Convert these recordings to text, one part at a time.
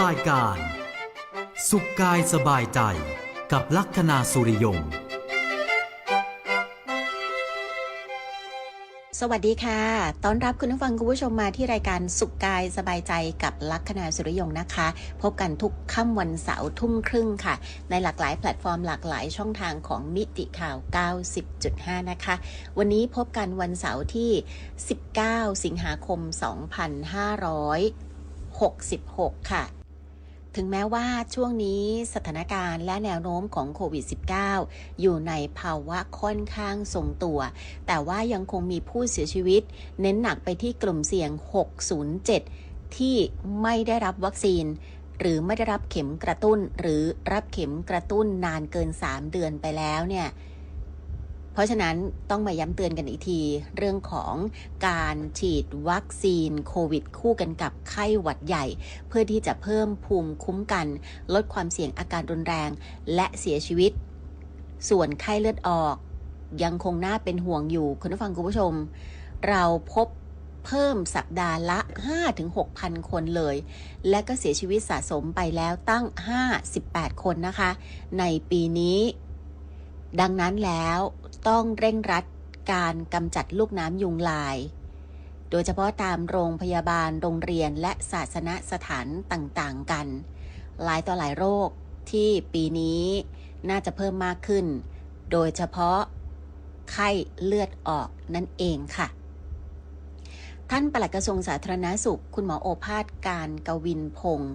รายการ สุขกายสบายใจกับลัคนาสุริยง สวัสดีค่ะ ต้อนรับคุณผู้ฟังคุณผู้ชมมาที่รายการสุขกายสบายใจกับลัคนาสุริยงนะคะ พบกันทุกค่ำวันเสาร์ทุ่มครึ่งค่ะ ในหลากหลายแพลตฟอร์มหลากหลายช่องทางของมิติข่าว 90.5 นะคะ วันนี้พบกันวันเสาร์ที่ 19 สิงหาคม 2566 ค่ะ ถึงแม้ว่าช่วงนี้สถานการณ์และแนวโน้มของโควิด -19 อยู่ในภาวะค่อนข้างทรงตัว แต่ว่ายังคงมีผู้เสียชีวิต เน้นหนักไปที่กลุ่มเสี่ยง 607 ที่ไม่ได้รับวัคซีน หรือไม่ได้รับเข็มกระตุ้น หรือรับเข็มกระตุ้นนานเกิน 3 เดือนไปแล้วเนี่ย เพราะฉะนั้นต้องมาย้ำเตือนกันอีกที เรื่องของการฉีดวัคซีนโควิด คู่กันกับไข้หวัดใหญ่ เพื่อที่จะเพิ่มภูมิคุ้มกัน ลดความเสี่ยงอาการรุนแรง และเสียชีวิต ส่วนไข้เลือดออก ยังคงน่าเป็นห่วงอยู่คุณผู้ฟังคุณผู้ชม เราพบเพิ่มสัปดาห์ละ 5-6,000 คนเลย และก็เสียชีวิตสะสมไปแล้วตั้ง 58 คนนะคะ ในปีนี้ ดังนั้นแล้วต้องเร่งรัดการกำจัดลูกน้ำยุงลาย โดยเฉพาะตามโรงพยาบาลโรงเรียนและศาสนสถานต่างๆกัน หลายต่อหลายโรคที่ปีนี้น่าจะเพิ่มมากขึ้น โดยเฉพาะไข้เลือดออกนั่นเองค่ะ ท่านปลัดกระทรวงสาธารณาสุข คุณหมอโอภาสการกวินพงศ์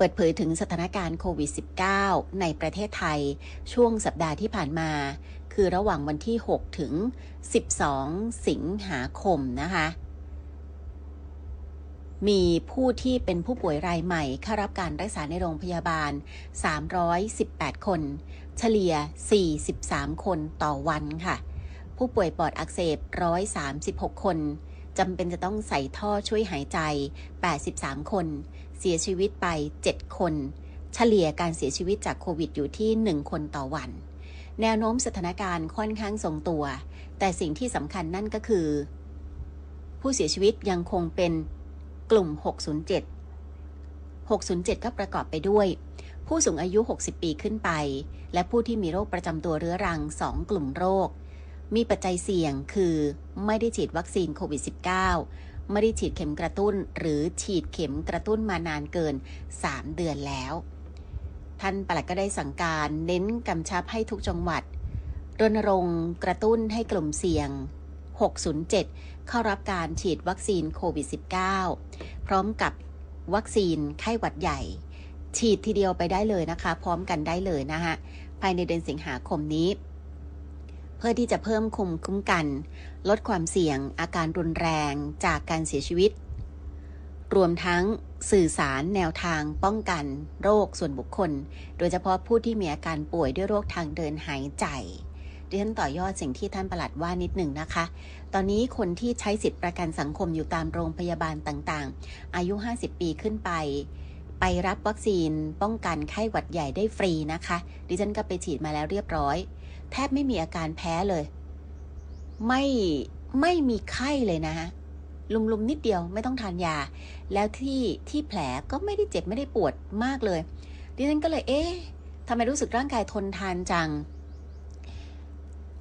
เปิดเผยถึงสถานการณ์โควิด -19 ในประเทศไทย ช่วงสัปดาห์ที่ผ่านมา คือระหว่างวันที่ 6 ถึง 12 สิงหาคมนะคะ มีผู้ที่เป็นผู้ป่วยรายใหม่เข้ารับการรักษาในโรงพยาบาล 318 คน เฉลี่ย 43 คนต่อวันค่ะ ผู้ป่วยปอดอักเสบ 136 คนจำเป็นจะต้องใส่ท่อช่วยหายใจ 83 คน เสียชีวิตไป 7 คน เฉลี่ยการเสียชีวิตจากโควิดอยู่ที่ 1 คนต่อวัน แนวโน้มสถานการณ์ค่อนข้างทรงตัว แต่สิ่งที่สำคัญนั่นก็คือ ผู้เสียชีวิตยังคงเป็นกลุ่ม 607 607 ก็ประกอบไปด้วย ผู้สูงอายุ 60 ปีขึ้นไป และผู้ที่มีโรคประจำตัวเรื้อรัง 2 กลุ่มโรค มีปัจจัยเสี่ยงคือไม่ได้ฉีดวัคซีนโควิด -19 ไม่ได้ฉีดเข็มกระตุ้น หรือฉีดเข็มกระตุ้นมานานเกิน 3 เดือนแล้ว ท่านปลัดก็ได้สั่งการเน้นกำชับให้ทุกจังหวัดรณรงค์กระตุ้นให้กลุ่มเสี่ยง 607 เข้ารับการฉีดวัคซีนโควิด -19 พร้อมกับวัคซีนไข้หวัดใหญ่ ฉีดทีเดียวไปได้เลยนะคะ พร้อมกันได้เลยนะคะภายในเดือนสิงหาคมนี้ เพื่อที่จะเพิ่มคุมคุ้มกัน ลดความเสี่ยง อาการรุนแรงจากการเสียชีวิต รวมทั้งสื่อสารแนวทางป้องกัน โรคส่วนบุคคล โดยเฉพาะผู้ที่มีอาการป่วยด้วยโรคทางเดินหายใจดิฉันต่อยอดสิ่งที่ท่านประหลัดว่านิดหนึ่งนะคะ ตอนนี้คนที่ใช้สิทธิประกันสังคมอยู่ตามโรงพยาบาลต่างๆ อายุ 50 ปีขึ้นไป ไปรับวัคซีนป้องกันไข้หวัดใหญ่ได้ฟรีนะคะ ดิฉันก็ไปฉีดมาแล้วเรียบร้อย แทบไม่มีอาการแพ้เลย ไม่ไม่มีไข้เลยนะฮะลุมๆนิดเดียวไม่ต้องทานยา แล้วที่ที่แผลก็ไม่ได้เจ็บไม่ได้ปวดมากเลย ดิฉันก็เลยเอ๊ะทำไมรู้สึกร่างกายทนทานจัง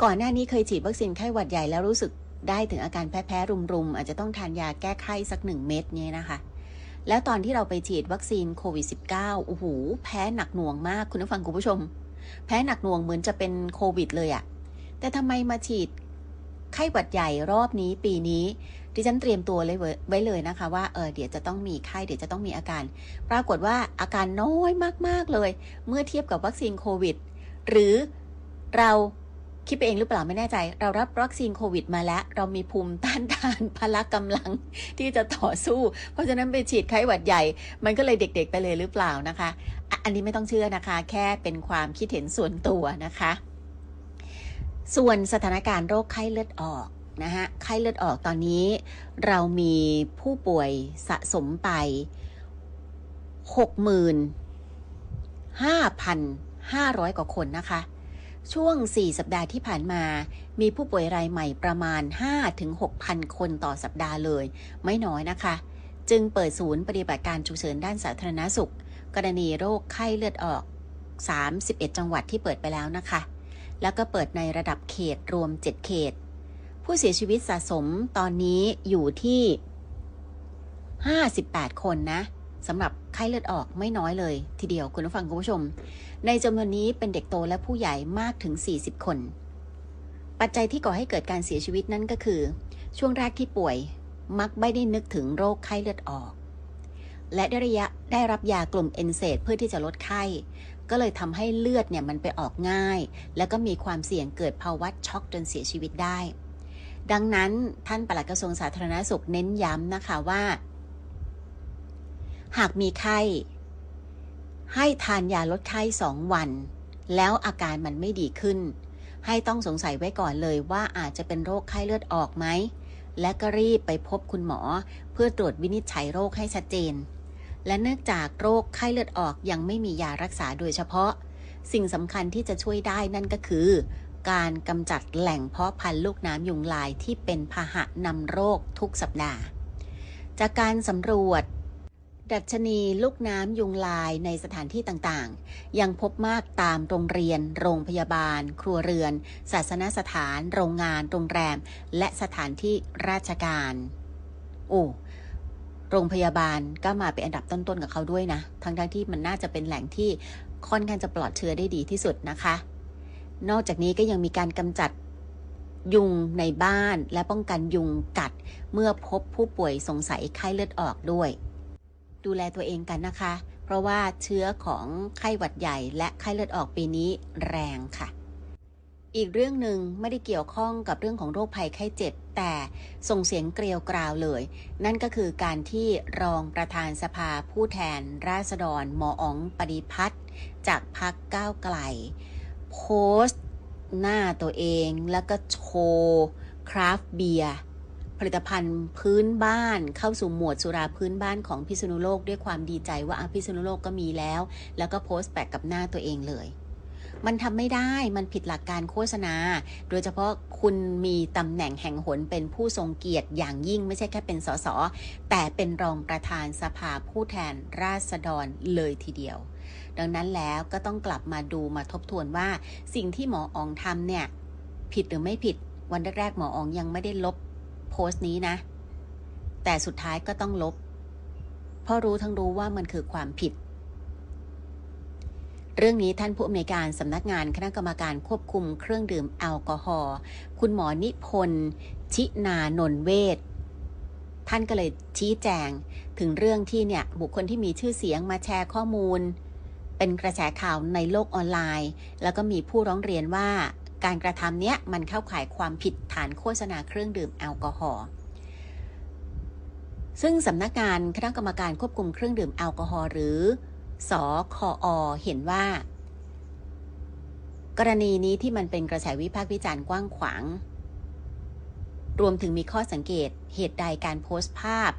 ก่อนหน้านี้เคยฉีดวัคซีนไข้หวัดใหญ่แล้วรู้สึกได้ถึงอาการแพ้ๆรุมๆอาจจะต้องทานยาแก้ไข้สักหนึ่งเม็ดเนี่ยนะคะ แล้วตอนที่เราไปฉีดวัคซีนโควิด -19 โอ้โหแพ้หนักหน่วงมากคุณผู้ฟังคุณผู้ชม แพ้หนักหน่วงเหมือนจะเป็นโควิดเลยอะแต่ทำไมมาฉีดไข้หวัดใหญ่รอบนี้ปีนี้ ดิฉันเตรียมตัวเลยไว้เลยนะคะ ว่าเออเดี๋ยวจะต้องมีไข้เดี๋ยวจะต้องมีอาการ ปรากฏว่าอาการน้อยมากๆเลย เมื่อเทียบกับวัคซีนโควิด หรือเรา คิดไปเองหรือเปล่าไม่แน่ใจ เรารับวัคซีนโควิดมาแล้ว เรามีภูมิต้านทานพละกำลังที่จะต่อสู้ เพราะฉะนั้นไปฉีดไข้หวัดใหญ่ มันก็เลยเด็กๆไปเลยหรือเปล่านะคะอะอันนี้ไม่ต้องเชื่อนะคะ แค่เป็นความคิดเห็นส่วนตัวนะคะ ส่วนสถานการณ์โรคไข้เลือดออกนะฮะไข้เลือดออกตอนนี้ เรามีผู้ป่วยสะสมไป 65,500 กว่าคนนะคะ ช่วง 4 สัปดาห์ที่ผ่านมา มีผู้ป่วยรายใหม่ประมาณ 5-6,000 คนต่อสัปดาห์เลย ไม่น้อยนะคะ จึงเปิดศูนย์ปฏิบัติการฉุกเฉินด้านสาธารณสุข กรณีโรคไข้เลือดออก 31 จังหวัดที่เปิดไปแล้วนะคะ แล้วก็เปิดในระดับเขตรวม 7 เขต ผู้เสียชีวิตสะสมตอนนี้อยู่ที่ 58 คนนะ สำหรับไข้เลือดออกไม่น้อยเลย ทีเดียวคุณผู้ฟังคุณผู้ชม ในจำนวนนี้เป็นเด็กโตและผู้ใหญ่มากถึง 40 คน ปัจจัยที่ก่อให้เกิดการเสียชีวิตนั่นก็คือ ช่วงแรกที่ป่วยมักไม่ได้นึกถึงโรคไข้เลือดออก และได้ระยะได้รับยากลุ่มเอนเซดเพื่อที่จะลดไข้ ก็เลยทำให้เลือดเนี่ยมันไปออกง่าย แล้วก็มีความเสี่ยงเกิดภาวะช็อกจนเสียชีวิตได้ดังนั้นท่านปลัดกระทรวงสาธารณสุขเน้นย้ำนะคะว่า หากมีไข้ ให้ทานยาลดไข้สองวัน แล้วอาการมันไม่ดีขึ้น ให้ต้องสงสัยไว้ก่อนเลยว่าอาจจะเป็นโรคไข้เลือดออกไหม และก็รีบไปพบคุณหมอเพื่อตรวจวินิจฉัยโรคให้ชัดเจน และเนื่องจากโรคไข้เลือดออกยังไม่มียารักษาโดยเฉพาะ สิ่งสำคัญที่จะช่วยได้นั่นก็คือการกำจัดแหล่งเพาะพันธุ์ลูกน้ำยุงลายที่เป็นพาหะนำโรคทุกสัปดาห์ จากการสำรวจ ดัชนีลูกน้ำยุงลายในสถานที่ต่างๆ ยังพบมากตามโรงเรียน โรงพยาบาล ครัวเรือน ศาสนสถาน โรงงาน โรงแรม และสถานที่ราชการโอ้โรงพยาบาลก็มาเป็นอันดับต้นๆกับเขาด้วยนะ ทั้งๆที่มันน่าจะเป็นแหล่งที่ค่อนข้างจะปลอดเชื้อได้ดีที่สุดนะคะ นอกจากนี้ก็ยังมีการกำจัดยุงในบ้านและป้องกันยุงกัด เมื่อพบผู้ป่วยสงสัยไข้เลือดออกด้วย ดูแลตัวเองกันนะคะ เพราะว่าเชื้อของไข้หวัดใหญ่และไข้เลือดออกปีนี้แรงค่ะ อีกเรื่องหนึ่งไม่ได้เกี่ยวข้องกับเรื่องของโรคภัยไข้เจ็บ แต่ส่งเสียงเกลียวกราวเลย นั่นก็คือการที่รองประธานสภาผู้แทน ราษฎรหมออ๋องปฏิพัฒน์จากพักก้าวไกล โพสต์ หน้าตัวเองแล้วก็โชว์คราฟต์เบียร์ ผลิตภัณฑ์พื้นบ้านเข้าสู่หมวดสุราพื้นบ้านของพิษณุโลกด้วยความดีใจว่าอะพิษณุโลกก็มีแล้ว แล้วก็โพสต์แปะกับหน้าตัวเองเลย มันทำไม่ได้มันผิดหลักการโฆษณา โดยเฉพาะคุณมีตำแหน่งแห่งหนเป็นผู้ทรงเกียรติอย่างยิ่งไม่ใช่แค่เป็นสสแต่เป็นรองประธานสภาผู้แทนราษฎรเลยทีเดียว ดังนั้นแล้วก็ต้องกลับมาดูมาทบทวนว่า สิ่งที่หมออองทำเนี่ยผิดหรือไม่ผิดวันแรกๆหมออองยังไม่ได้ลบ โพสต์นี้นะ แต่สุดท้ายก็ต้องลบ เพราะรู้ทั้งรู้ว่ามันคือความผิด เรื่องนี้ท่านผู้อำนวยการสำนักงานคณะกรรมการควบคุมเครื่องดื่มแอลกอฮอล์คุณหมอนิพนธ์ชินานนเวศท่านก็เลยชี้แจงถึงเรื่องที่เนี่ยบุคคลที่มีชื่อเสียงมาแชร์ข้อมูล เป็นกระแสข่าวในโลกออนไลน์ แล้วก็มีผู้ร้องเรียนว่า การกระทำเนี้ยมันเข้าข่ายความผิดฐานโฆษณาเครื่องดื่มแอลกอฮอล์ซึ่งสำนักงานคณะกรรมการควบคุมเครื่องดื่มแอลกอฮอล์หรือ สคอเห็นว่า กรณีนี้ที่มันเป็นกระแสวิพากษ์วิจารณ์กว้างขวาง รวมถึงมีข้อสังเกตเหตุใดการโพสต์ภาพ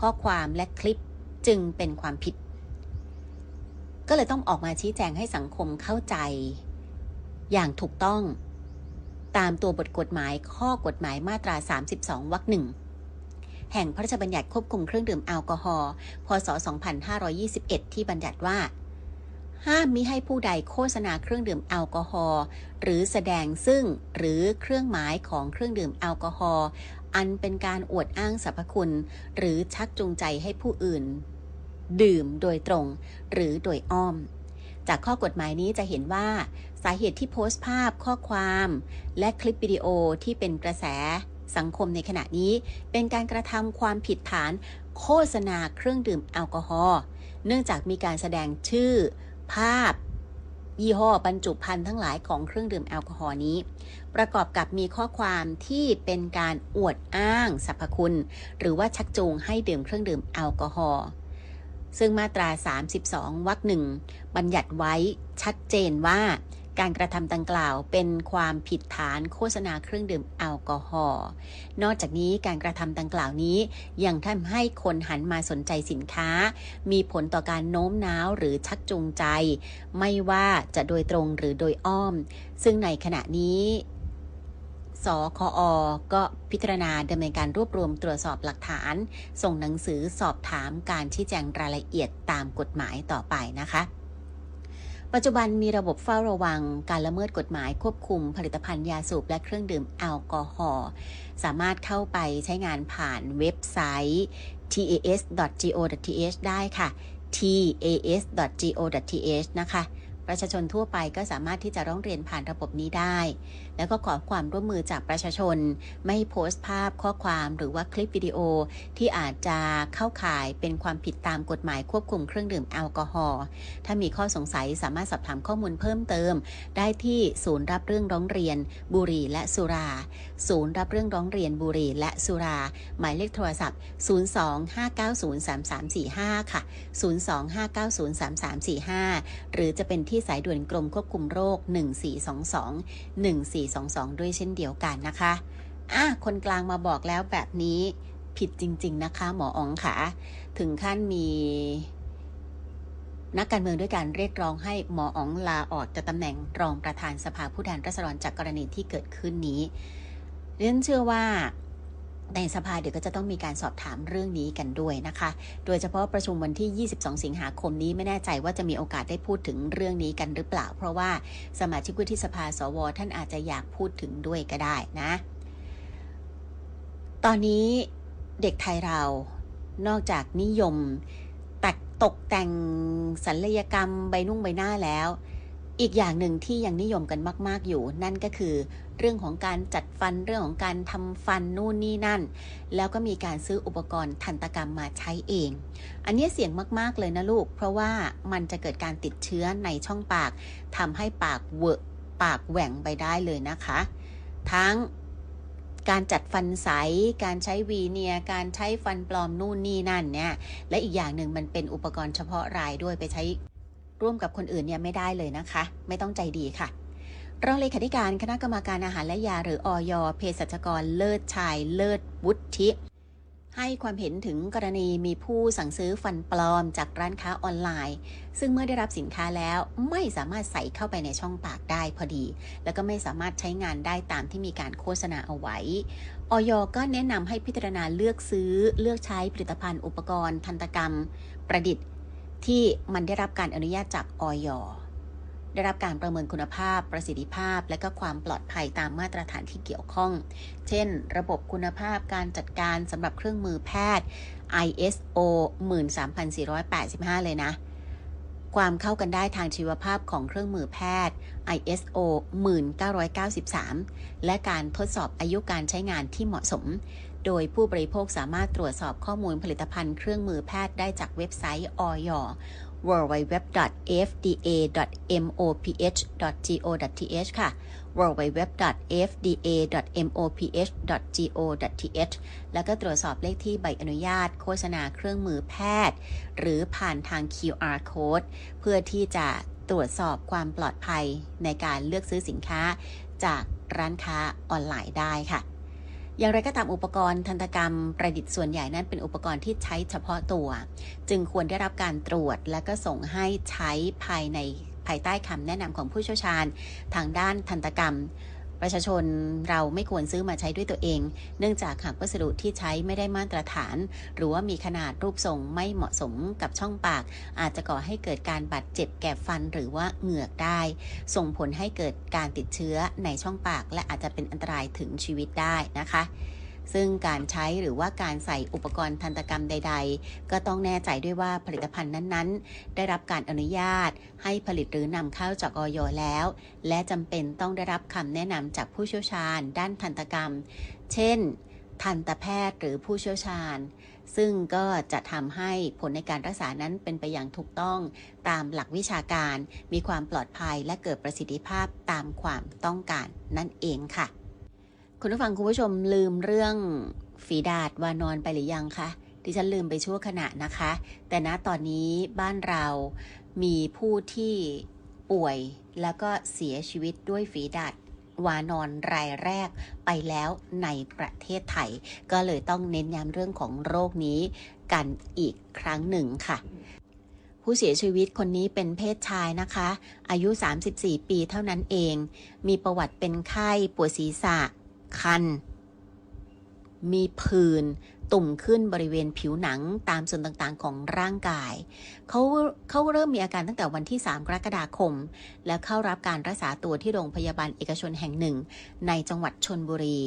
ข้อความและคลิปจึงเป็นความผิด ก็เลยต้องออกมาชี้แจงให้สังคมเข้าใจ อย่างถูกต้อง ตามตัวบทกฎหมายข้อกฎหมายมาตรา 32 วรรคหนึ่งแห่งพระราชบัญญัติควบคุมเครื่องดื่มแอลกอฮอล์พศ 2521 ที่บัญญัติว่า ห้ามมิให้ผู้ใดโฆษณาเครื่องดื่มแอลกอฮอล์หรือแสดงซึ่งหรือเครื่องหมายของเครื่องดื่มแอลกอฮอล์อันเป็นการอวดอ้างสรรพคุณ หรือชักจูงใจให้ผู้อื่น ดื่มโดยตรง หรือโดยอ้อม จากข้อกฎหมายนี้จะเห็นว่าาเหตุที่โพสต์ภาพข้อความ และคลิปวิดีโอที่เป็นกระแสสังคมในขณะนี้ เป็นการกระทำความผิดฐานโฆษณาเครื่องดื่มแอลกอฮอล์เนื่องจากมีการแสดงชื่อ ภาพ ยี่ห้อบรรจุภัณฑ์ทั้งหลายของเครื่องดื่มแอลกอฮอล์นี้ ประกอบกับมีข้อความที่เป็นการอวดอ้างสรรพคุณ หรือว่าชักจูงให้ดื่มเครื่องดื่มแอลกอฮอล์ซึ่งมาตรา 32 วรรคหนึ่งบัญญัติไว้ชัดเจนว่า การกระทำดังกล่าวเป็นความผิดฐานโฆษณาเครื่องดื่มแอลกอฮอล์ นอกจากนี้การกระทำดังกล่าวนี้ยังทำให้คนหันมาสนใจสินค้า มีผลต่อการโน้มน้าวหรือชักจูงใจ ไม่ว่าจะโดยตรงหรือโดยอ้อม ซึ่งในขณะนี้สคอ ก็พิจารณาดำเนินการรวบรวมตรวจสอบหลักฐาน ส่งหนังสือสอบถามการชี้แจงรายละเอียดตามกฎหมายต่อไปนะคะ ปัจจุบันมีระบบเฝ้าระวังการละเมิดกฎหมายควบคุมผลิตภัณฑ์ยาสูบและเครื่องดื่มแอลกอฮอล์สามารถเข้าไปใช้งานผ่านเว็บไซต์ tas.go.th ได้ค่ะ tas.go.th นะคะ ประชาชนทั่วไปก็สามารถที่จะร้องเรียนผ่านระบบนี้ได้ แล้วก็ขอความร่วมมือจากประชาชน ไม่โพสต์ภาพข้อความหรือว่าคลิปวิดีโอ ที่อาจจะเข้าข่ายเป็นความผิดตามกฎหมายควบคุมเครื่องดื่มแอลกอฮอล์ถ้ามีข้อสงสัยสามารถสอบถามข้อมูลเพิ่มเติม ได้ที่ศูนย์รับเรื่องร้องเรียน บุหรี่และสุรา ศูนย์รับเรื่องร้องเรียนบุหรี่และสุรา หมายเลขโทรศัพท์ 025903345 ค่ะ 025903345 หรือจะเป็นที่สายด่วนกรมควบคุมโรค 1422 1422 ด้วยเช่นเดียวกันนะคะอะคนกลางมาบอกแล้วแบบนี้ผิดจริง ๆ นะคะ หมออ๋องค่ะ ถึงขั้นมีนักการเมืองด้วยการเรียกร้องให้หมออ๋องลาออกจากตำแหน่งรองประธานสภาผู้แทนราษฎรจากกรณีที่เกิดขึ้นนี้เรียนเชื่อว่า ในสภาเดี๋ยวก็จะต้องมีการสอบถามเรื่องนี้กันด้วยนะคะ โดยเฉพาะประชุมวันที่ 22 สิงหาคมนี้ไม่แน่ใจว่าจะมีโอกาสได้พูดถึงเรื่องนี้กันหรือเปล่า เพราะว่าสมาชิกวุฒิสภาสว ท่านอาจจะอยากพูดถึงด้วยก็ได้นะ ตอนนี้เด็กไทยเรานอกจากนิยมตัดตกแต่งศัลยกรรมใบนุ่งใบหน้าแล้ว อีกอย่างหนึ่งที่ยังนิยมกันมาก ๆอยู่นั่นก็คือ เรื่องของการจัดฟันเรื่องของการทำฟันนู่นนี่นั่น แล้วก็มีการซื้ออุปกรณ์ทันตกรรมมาใช้เอง อันนี้เสี่ยงมากๆเลยนะลูก เพราะว่ามันจะเกิดการติดเชื้อในช่องปากทำให้ปากเวอะปากแหว่งไปได้เลยนะคะ ทั้งการจัดฟันใส การใช้วีเนีย การใช้ฟันปลอมนู่นนี่นั่นเนี่ย และอีกอย่างหนึ่งมันเป็นอุปกรณ์เฉพาะรายด้วยไปใช้ร่วมกับคนอื่นเนี่ยไม่ได้เลยนะคะ ไม่ต้องใจดีค่ะ รองเลขาธิการคณะกรรมการอาหารและยาหรืออยเภสัชกรเลิศชายเลิศวุฒิ ให้ความเห็นถึงกรณีมีผู้สั่งซื้อฟันปลอมจากร้านค้าออนไลน์ ซึ่งเมื่อได้รับสินค้าแล้วไม่สามารถใส่เข้าไปในช่องปากได้พอดี แล้วก็ไม่สามารถใช้งานได้ตามที่มีการโฆษณาเอาไว้ออยก็แนะนำให้พิจารณาเลือกซื้อเลือกใช้ผลิตภัณฑ์อุปกรณ์ ทันตกรรม ประดิษฐ์ ที่มันได้รับการอนุญาตจากออย ได้รับการประเมินคุณภาพ ประสิทธิภาพ และก็ความปลอดภัยตามมาตรฐานที่เกี่ยวข้อง เช่น ระบบคุณภาพการจัดการสำหรับเครื่องมือแพทย์ ISO 13485 เลยนะ ความเข้ากันได้ทางชีวภาพของเครื่องมือแพทย์ ISO 1993 และการทดสอบอายุการใช้งานที่เหมาะสม โดยผู้บริโภคสามารถตรวจสอบข้อมูลผลิตภัณฑ์เครื่องมือแพทย์ได้จากเว็บไซต์อย www.fda.moph.go.th ค่ะ www.fda.moph.go.th แล้วก็ตรวจสอบเลขที่ใบอนุญาต โฆษณาเครื่องมือแพทย์ หรือผ่านทาง QR code เพื่อที่จะตรวจสอบความปลอดภัยในการเลือกซื้อสินค้าจากร้านค้าออนไลน์ได้ค่ะ อย่างไรก็ตามอุปกรณ์ทันตกรรมประดิษฐ์ส่วนใหญ่นั้นเป็นอุปกรณ์ที่ใช้เฉพาะตัว จึงควรได้รับการตรวจและก็ส่งให้ใช้ภายในภายใต้คำแนะนำของผู้เชี่ยวชาญ ทางด้านทันตกรรม ประชาชนเราไม่ควรซื้อมาใช้ด้วยตัวเอง เนื่องจากหากวัสดุที่ใช้ไม่ได้มาตรฐาน หรือว่ามีขนาดรูปทรงไม่เหมาะสมกับช่องปาก อาจจะก่อให้เกิดการบาดเจ็บแก่ฟันหรือว่าเหงือกได้ ส่งผลให้เกิดการติดเชื้อในช่องปาก และอาจจะเป็นอันตรายถึงชีวิตได้นะคะ ซึ่งการใช้หรือว่าการใส่อุปกรณ์ทันตกรรมใด ๆ ก็ต้องแน่ใจด้วยว่าผลิตภัณฑ์นั้นๆ ได้รับการอนุญาต ให้ผลิตหรือนำเข้าจากออยแล้ว และจำเป็นต้องได้รับคำแนะนำจากผู้เชี่ยวชาญ ด้านทันตกรรม เช่น ทันตแพทย์หรือผู้เชี่ยวชาญซึ่งก็จะทำให้ผลในการรักษานั้นเป็นไปอย่างถูกต้องตามหลักวิชาการ มีความปลอดภัยและเกิดประสิทธิภาพตามความต้องการนั่นเองค่ะ คุณผู้ฟังคุณผู้ชมลืมเรื่องฝีดาดวานอนไปหรือยังคะดิฉันลืมไปชั่วขณะนะคะ แต่ณตอนนี้บ้านเรามีผู้ที่ป่วยแล้วก็เสียชีวิตด้วยฝีดาดวานอนรายแรกไปแล้วในประเทศไทย ก็เลยต้องเน้นย้ำเรื่องของโรคนี้กันอีกครั้งหนึ่งค่ะ ผู้เสียชีวิตคนนี้เป็นเพศชายนะคะ อายุ 34 ปีเท่านั้นเอง มีประวัติเป็นไข้ปวดศีรษะ คัน มีผื่นตุ่มขึ้นบริเวณผิวหนังตามส่วนต่างๆ ของร่างกาย เขาเขาเริ่มมีอาการตั้งแต่วันที่ 3 กรกฎาคม และเข้ารับการรักษาตัวที่โรงพยาบาลเอกชนแห่งหนึ่ง ในจังหวัดชนบุรี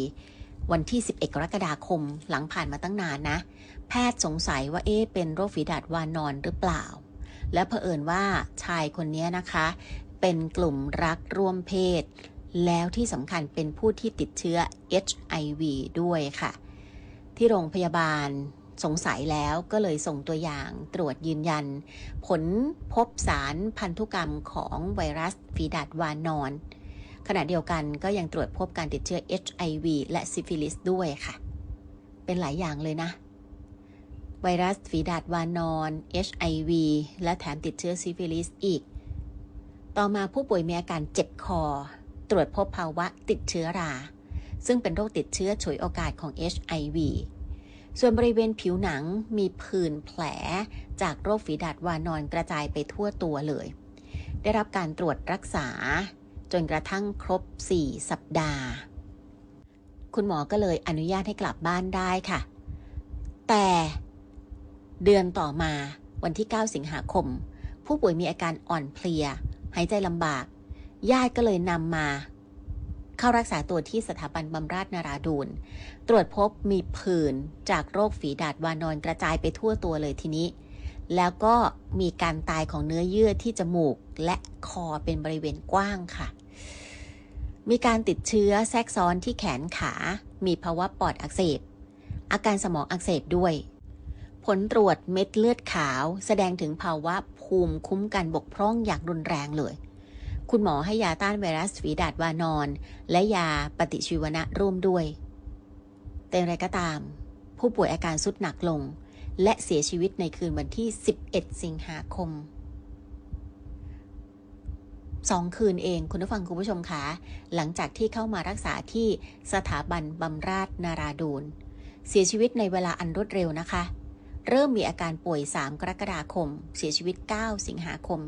วันที่ 11 กรกฎาคมหลังผ่านมาตั้งนานนะ แพทย์สงสัยว่าเอ๊ะเป็นโรคฝีดาดวานอนหรือเปล่า และเผอิญว่าชายคนนี้นะคะ เป็นกลุ่มรักร่วมเพศ แล้วที่สำคัญเป็นผู้ที่ติดเชื้อ HIV ด้วยค่ะ ที่โรงพยาบาลสงสัยแล้วก็เลยส่งตัวอย่างตรวจยืนยัน ผลพบสารพันธุกรรมของไวรัสฝีดาดวานอน ขณะเดียวกันก็ยังตรวจพบการติดเชื้อ HIV และซิฟิลิสด้วยค่ะ เป็นหลายอย่างเลยนะ ไวรัสฝีดาดวานอน HIV และแถมติดเชื้อซิฟิลิสอีก ต่อมาผู้ป่วยมีอาการเจ็บคอ ตรวจพบภาวะติดเชื้อรา ซึ่งเป็นโรคติดเชื้อฉวยโอกาสของ HIV ส่วนบริเวณผิวหนังมีผื่นแผลจากโรคฝีดาดวานอนกระจายไปทั่วตัวเลย ได้รับการตรวจรักษา จนกระทั่งครบ 4 สัปดาห์ คุณหมอก็เลยอนุญาตให้กลับบ้านได้ค่ะ แต่เดือนต่อมาวันที่ 9 สิงหาคม ผู้ป่วยมีอาการอ่อนเพลีย หายใจลำบาก ญาติก็เลยนำมาเข้ารักษาตัวที่สถาบันบำราศนาราดูนตรวจพบมีผื่นจากโรคฝีดาดวานอนกระจายไปทั่วตัวเลยทีนี้ แล้วก็มีการตายของเนื้อเยื่อที่จมูกและคอเป็นบริเวณกว้างค่ะ มีการติดเชื้อแทรกซ้อนที่แขนขา มีภาวะปอดอักเสบ อาการสมองอักเสบด้วย ผลตรวจเม็ดเลือดขาว แสดงถึงภาวะภูมิคุ้มกันบกพร่องอย่างรุนแรงเลย คุณหมอให้ยาต้านไวรัสฝีดาดวานอน และยาปฏิชีวนะร่วมด้วย แต่อย่างไรก็ตาม ผู้ป่วยอาการสุดหนักลง และเสียชีวิตในคืนวันที่ 11 สิงหาคมสองคืนเองคุณผู้ฟังคุณผู้ชมคะหลังจากที่เข้ามารักษาที่สถาบันบำราศนาราดูนเสียชีวิตในเวลาอันรวดเร็วนะคะ เริ่มมีอาการป่วย 3 กรกฎาคม เสียชีวิต 9 สิงหาคม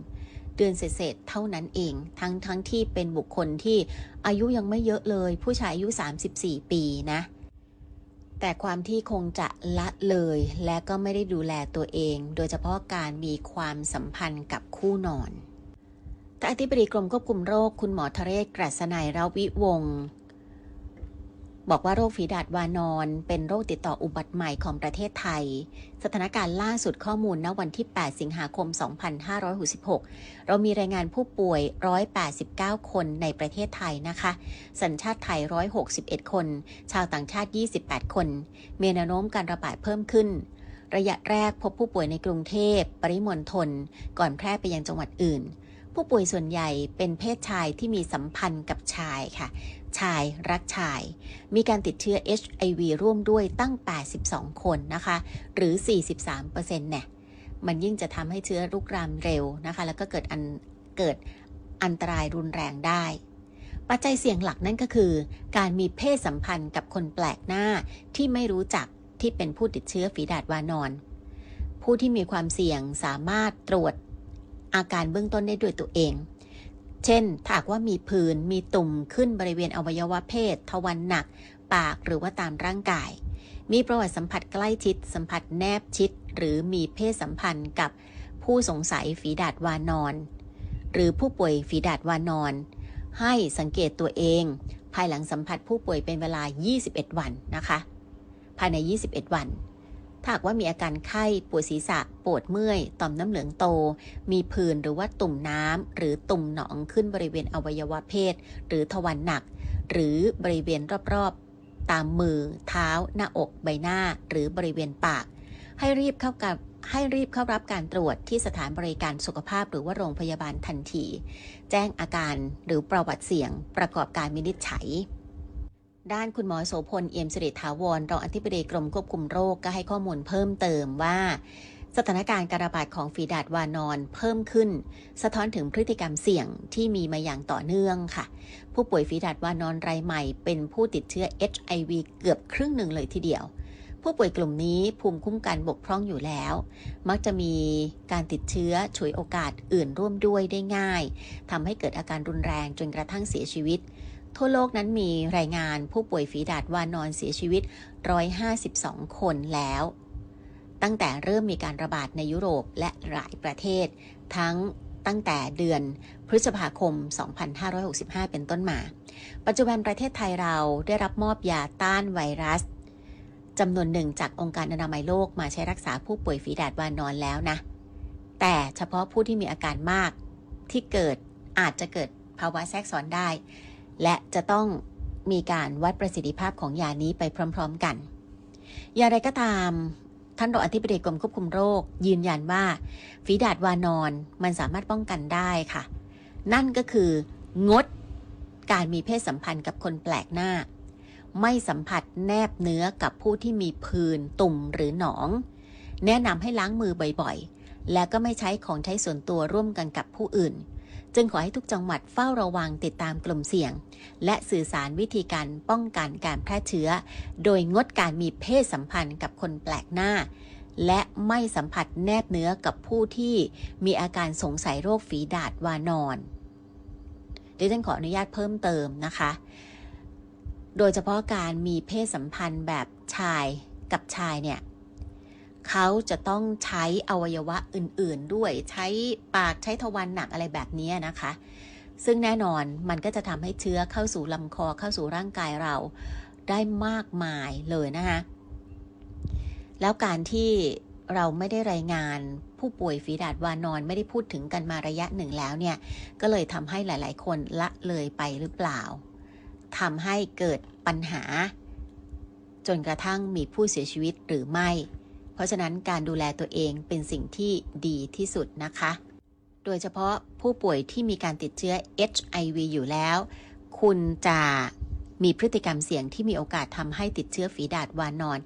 เดือนเศษเท่านั้นเอง ทั้งทั้งที่เป็นบุคคลที่อายุยังไม่เยอะเลย ผู้ชายอายุ 34 ปีนะ แต่ความที่คงจะละเลยและก็ไม่ได้ดูแลตัวเอง โดยเฉพาะการมีความสัมพันธ์กับคู่นอนแต่อธิบดีกรมควบคุมโรคคุณหมอทะเรศกรัศนัยราวิวงศ์ บอกว่าโรคฝีดาดวานอน เป็นโรคติดต่ออุบัติใหม่ของประเทศไทย สถานการณ์ล่าสุดข้อมูลณวันที่ 8 สิงหาคม 2566 เรามีรายงานผู้ป่วย 189 คนในประเทศไทยนะคะ สัญชาติไทย 161 คน ชาวต่างชาติ 28 คนมีแนวโน้มการระบาดเพิ่มขึ้น ระยะแรกพบผู้ป่วยในกรุงเทพ ปริมณฑลก่อนแพร่ไปยังจังหวัดอื่น ผู้ป่วยส่วนใหญ่เป็นเพศชายที่มีสัมพันธ์กับชายค่ะ ชายรักชาย มีการติดเชื้อ HIV ร่วมด้วยตั้ง 82 คนนะคะ หรือ 43%เนี่ย มันยิ่งจะทำให้เชื้อลุกรามเร็วนะคะ แล้วก็เกิดอันเกิดอันตรายรุนแรงได้ ปัจจัยเสี่ยงหลักนั่นก็คือ การมีเพศสัมพันธ์กับคนแปลกหน้าที่ไม่รู้จักที่เป็นผู้ติดเชื้อฝีดาดวานอน ผู้ที่มีความเสี่ยงสามารถตรวจ อาการเบื้องต้นได้ด้วยตัวเอง เช่นถ้าหากว่ามีผื่นมีตุ่มขึ้นบริเวณอวัยวะเพศ ทวารหนัก ปากหรือว่าตามร่างกาย มีประวัติสัมผัสใกล้ชิด สัมผัสแนบชิด หรือมีเพศสัมพันธ์กับผู้สงสัยฝีดาดวานอน หรือผู้ป่วยฝีดาดวานอน ให้สังเกตตัวเอง ภายหลังสัมผัสผู้ป่วยเป็นเวลา 21 วันนะคะ ภายใน 21 วัน ถ้าหากว่ามีอาการไข้ปวดศีรษะ ปวดเมื่อย ต่อมน้ำเหลืองโต มีผื่นหรือว่าตุ่มน้ำหรือตุ่มหนองขึ้นบริเวณอวัยวะเพศ หรือทวารหนัก หรือบริเวณรอบๆ ตามมือ เท้า หน้าอกใบหน้า หรือบริเวณปาก ให้รีบเข้ากับให้รีบเข้ารับการตรวจที่สถานบริการสุขภาพหรือว่าโรงพยาบาลทันที แจ้งอาการหรือประวัติเสี่ยงประกอบการวินิจฉัย ด้านคุณหมอโสพลเอี่ยมสิริถาวรรองอธิบดีกรมควบคุมโรคก็ให้ข้อมูลเพิ่มเติมว่า สถานการณ์การระบาดของฝีดาดวานอนเพิ่มขึ้น สะท้อนถึงพฤติกรรมเสี่ยงที่มีมาอย่างต่อเนื่องค่ะ ผู้ป่วยฝีดาดวานอนรายใหม่ เป็นผู้ติดเชื้อ HIV เกือบครึ่งหนึ่งเลยทีเดียว ผู้ป่วยกลุ่มนี้ภูมิคุ้มกันบกพร่องอยู่แล้ว มักจะมีการติดเชื้อฉวยโอกาสอื่นร่วมด้วยได้ง่ายทำให้เกิดอาการรุนแรงจนกระทั่งเสียชีวิต ทั่วโลกนั้นมีรายงานผู้ป่วยฝีดาดวานอนเสียชีวิต 152 คนแล้ว ตั้งแต่เริ่มมีการระบาดในยุโรปและหลายประเทศ ทั้งตั้งแต่เดือนพฤษภาคม 2565 เป็นต้นมา ปัจจุบันประเทศไทยเราได้รับมอบยาต้านไวรัสจำนวนหนึ่งจากองค์การอนามัยโลกมาใช้รักษาผู้ป่วยฝีดาดวานอนแล้วนะ แต่เฉพาะผู้ที่มีอาการมากที่เกิดอาจจะเกิดภาวะแทรกซ้อนได้ และจะต้องมีการวัดประสิทธิภาพของยานี้ไปพร้อม ๆ กัน อย่างไรก็ตาม ท่านรองอธิบดีกรมควบคุมโรค ยืนยันว่าฝีดาดวานอนมันสามารถป้องกันได้ค่ะ นั่นก็คืองดการมีเพศสัมพันธ์กับคนแปลกหน้า ไม่สัมผัสแนบเนื้อกับผู้ที่มีผื่นตุ่มหรือหนอง แนะนำให้ล้างมือบ่อยๆ และก็ไม่ใช้ของใช้ส่วนตัวร่วมกันกับผู้อื่น จึงขอให้ทุกจังหวัดเฝ้าระวังติดตามกลุ่มเสี่ยง และสื่อสารวิธีการป้องกันการแพร่เชื้อ โดยงดการมีเพศสัมพันธ์กับคนแปลกหน้า และไม่สัมผัสแนบเนื้อกับผู้ที่มีอาการสงสัยโรคฝีดาดวานอนดิฉันขออนุญาตเพิ่มเติมนะคะ โดยเฉพาะการมีเพศสัมพันธ์แบบชายกับชายเนี่ย เขาจะต้องใช้อวัยวะอื่นๆ ด้วยใช้ปากใช้ทวารหนักอะไรแบบนี้นะคะ ซึ่งแน่นอนมันก็จะทำให้เชื้อเข้าสู่ลำคอเข้าสู่ร่างกายเราได้มากมายเลยนะคะ แล้วการที่เราไม่ได้รายงานผู้ป่วยฝีดาดวานอนไม่ได้พูดถึงกันมาระยะหนึ่งแล้วเนี่ย ก็เลยทำให้หลาย ๆ คนละเลยไปหรือเปล่าทำให้เกิดปัญหา จนกระทั่งมีผู้เสียชีวิตหรือไม่ เพราะฉะนั้นการดูแลตัวเองเป็นสิ่งที่ดีที่สุดนะคะ โดยเฉพาะผู้ป่วยที่มีการติดเชื้อ HIV อยู่แล้ว คุณจะมีพฤติกรรมเสี่ยงที่มีโอกาสทำให้ติดเชื้อฝีดาดวานอน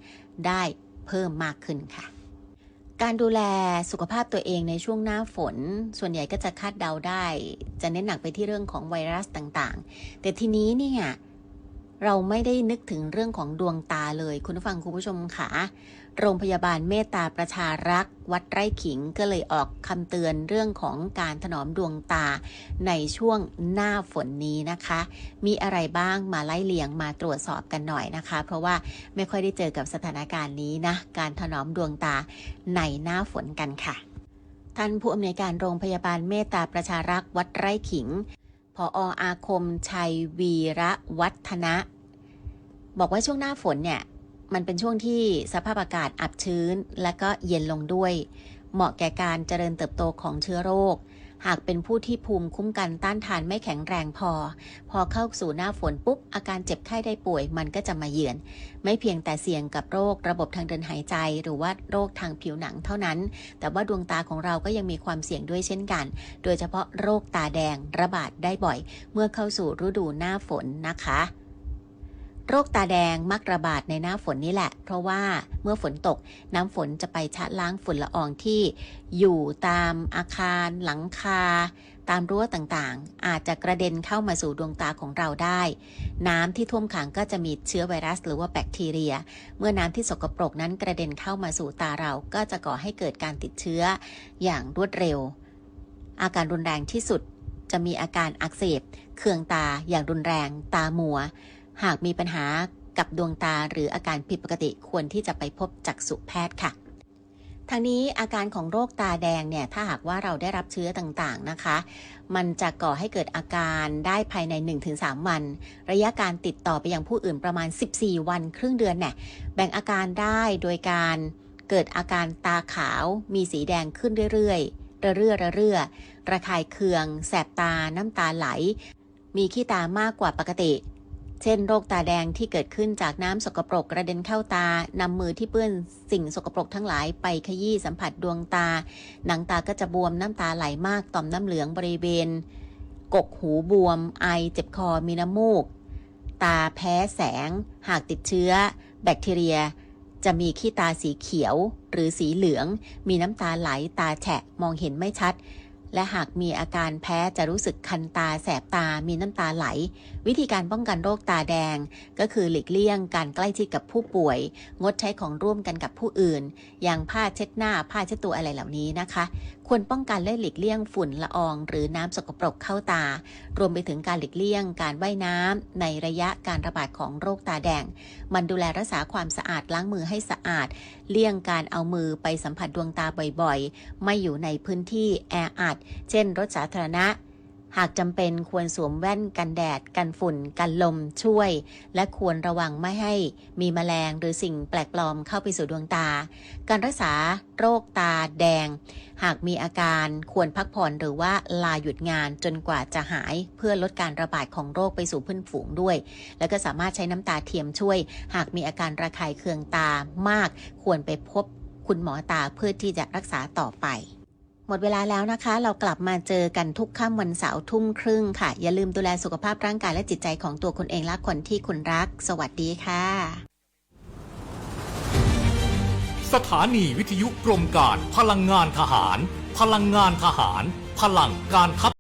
ได้เพิ่มมากขึ้นค่ะ การดูแลสุขภาพตัวเองในช่วงหน้าฝน ส่วนใหญ่ก็จะคาดเดาได้ จะเน้นหนักไปที่เรื่องของไวรัสต่างๆ แต่ทีนี้เนี่ยเราไม่ได้นึกถึงเรื่องของดวงตาเลย คุณผู้ฟังคุณผู้ชมค่ะ โรงพยาบาลเมตตาประชารักษ์ วัดไร่ขิงก็เลยออกคำเตือนเรื่องของการถนอมดวงตาในช่วงหน้าฝนนี้นะคะ มีอะไรบ้างมาไล่เลียงมาตรวจสอบกันหน่อยนะคะ เพราะว่าไม่ค่อยได้เจอกับสถานการณ์นี้นะ การถนอมดวงตาในหน้าฝนกันค่ะ ท่านผู้อำนวยการโรงพยาบาลเมตตาประชารักษ์ วัดไร่ขิงพออาคมชัยวีระวัฒนะ บอกว่าช่วงหน้าฝนเนี่ย มันเป็นช่วงที่สภาพอากาศอับชื้น และก็เย็นลงด้วย เหมาะแก่การเจริญเติบโตของเชื้อโรค หากเป็นผู้ที่ภูมิคุ้มกันต้านทานไม่แข็งแรงพอ พอเข้าสู่หน้าฝนปุ๊บ อาการเจ็บไข้ได้ป่วยมันก็จะมาเยือน ไม่เพียงแต่เสี่ยงกับโรคระบบทางเดินหายใจ หรือว่าโรคทางผิวหนังเท่านั้น แต่ว่าดวงตาของเราก็ยังมีความเสี่ยงด้วยเช่นกัน โดยเฉพาะโรคตาแดงระบาดได้บ่อย เมื่อเข้าสู่ฤดูหน้าฝนนะคะ โรคตาแดงมักระบาดในหน้าฝนนี่แหละ เพราะว่าเมื่อฝนตกน้ำฝนจะไปชะล้างฝุ่นละอองที่อยู่ตามอาคาร หลังคา ตามรั้วต่างๆ อาจจะกระเด็นเข้ามาสู่ดวงตาของเราได้ น้ำที่ท่วมขังก็จะมีเชื้อไวรัส หรือว่าแบคทีเรีย เมื่อน้ำที่สกปรกนั้นกระเด็นเข้ามาสู่ตาเราก็จะก่อให้เกิดการติดเชื้ออย่างรวดเร็ว อาการรุนแรงที่สุดจะมีอาการอักเสบ เคืองตาอย่างรุนแรง ตามัว หากมีปัญหากับดวงตาหรืออาการผิดปกติควรที่จะไปพบจักษุแพทย์ค่ะทางนี้อาการของโรคตาแดงเนี่ยถ้าหากว่าเราได้รับเชื้อต่างๆนะคะ มันจะก่อให้เกิดอาการได้ภายใน 1-3 วัน ระยะการติดต่อไปยังผู้อื่นประมาณ 14 วันครึ่งเดือนเนี่ยแบ่งอาการได้โดยการเกิดอาการตาขาวมีสีแดงขึ้นเรื่อยๆ ระเรื่อระเรื่อระคายเคือง แสบตาน้ำตาไหล มีขี้ตามากกว่าปกติ เช่นโรคตาแดงที่เกิดขึ้นจากน้ำสกปรกกระเด็นเข้าตานำมือที่เปื้อนสิ่งสกปรกทั้งหลายไปขยี้สัมผัสดวงตา หนังตาก็จะบวมน้ำตาไหลมากต่อมน้ำเหลืองบริเวณ กกหูบวม ไอ เจ็บคอมีน้ำมูก ตาแพ้แสง หากติดเชื้อ แบคทีเรีย จะมีขี้ตาสีเขียว หรือสีเหลือง มีน้ำตาไหลตาแฉะมองเห็นไม่ชัด และหากมีอาการแพ้จะรู้สึกคันตาแสบตามีน้ำตาไหล วิธีการป้องกันโรคตาแดง ก็คือหลีกเลี่ยงการใกล้ชิดกับผู้ป่วย งดใช้ของร่วมกันกับผู้อื่น อย่างผ้าเช็ดหน้าผ้าเช็ดตัวอะไรเหล่านี้นะคะ ควรป้องกันและหลีกเลี่ยงฝุ่นละออง หรือน้ำสกปรกเข้าตา รวมไปถึงการหลีกเลี่ยง การว่ายน้ำในระยะการระบาดของโรคตาแดง มันดูแลรักษาความสะอาดล้างมือให้สะอาด เลี่ยงการเอามือไปสัมผัสดวงตาบ่อยๆ ไม่อยู่ในพื้นที่แออัด เช่น รถสาธารณะ หากจำเป็นควรสวมแว่นกันแดด กันฝุ่น กันลมช่วย และควรระวังไม่ให้มีแมลงหรือสิ่งแปลกปลอมเข้าไปสู่ดวงตา การรักษาโรคตาแดง หากมีอาการควรพักผ่อนหรือว่าลาหยุดงานจนกว่าจะหายเพื่อลดการระบาดของโรคไปสู่เพื่อนฝูงด้วย แล้วก็สามารถใช้น้ำตาเทียมช่วย หากมีอาการระคายเคืองตามาก ควรไปพบคุณหมอตาเพื่อที่จะรักษาต่อไป หมดเวลาแล้วนะคะ เรากลับมาเจอกันทุกค่ำวันเสาร์ทุ่มครึ่งค่ะ อย่าลืมดูแลสุขภาพร่างกายและจิตใจของตัวคุณเองและคนที่คุณรัก สวัสดีค่ะ สถานีวิทยุกรมการ พลังงานทหาร พลังงานทหาร พลังการทัพ